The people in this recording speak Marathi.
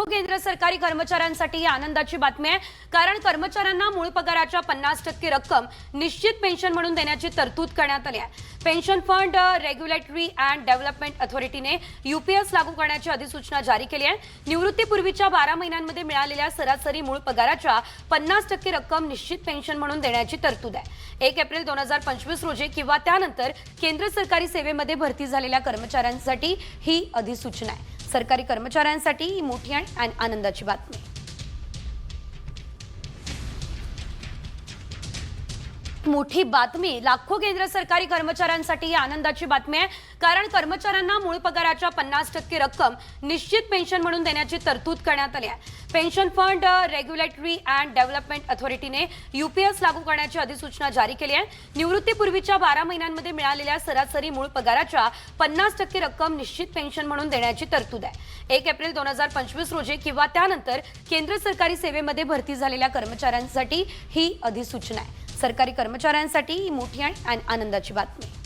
लाखो केंद्र सरकारी कर्मचाऱ्यांसाठी ही आनंदाची बातमी आहे. कारण कर्मचाऱ्यांना मूळ पगाराच्या पन्नास टक्के रक्कम निश्चित पेन्शन म्हणून देण्याची तरतूद करण्यात आली आहे. Pension fund regulatory and development अथॉरिटीने UPS लागू करण्याची अधिसूचना जारी केली आहे. निवृत्तीपूर्वीच्या बारा महिन्यांमध्ये मिळालेल्या सरासरी मूळ पगाराच्या पन्नास टक्के रक्कम निश्चित पेन्शन म्हणून देण्याची तरतूद आहे. एक एप्रिल दोन हजार पंचवीस रोजी किंवा त्यानंतर केंद्र सरकारी सेवेमध्ये भरती झालेल्या कर्मचाऱ्यांसाठी ही अधिसूचना आहे. सरकारी कर्मचाऱ्यांसाठी ही मोठी आणि आनंदाची बातमी. मोठी बातमी. लाखो केंद्र सरकारी कर्मचाऱ्यांसाठी ही आनंदाची बातमी आहे. कारण कर्मचाऱ्यांना मूळ पगाराच्या पन्नास टक्के रक्कम निश्चित पेन्शन म्हणून देण्याची तरतूद करण्यात आली आहे. Pension fund regulatory and development अथॉरिटीने UPS लागू करण्याची अधिसूचना जारी केली आहे. निवृत्तीपूर्वीच्या बारा महिन्यांमध्ये मिळालेल्या सरासरी मूळ पगाराच्या पन्नास टक्के रक्कम निश्चित पेन्शन म्हणून देण्याची तरतूद आहे. एक एप्रिल दोन हजार पंचवीस रोजी किंवा त्यानंतर केंद्र सरकारी सेवेमध्ये भरती झालेल्या कर्मचाऱ्यांसाठी ही अधिसूचना आहे. सरकारी कर्मचाऱ्यांसाठी ही मोठी आणि आन- आनंदाची बातमी.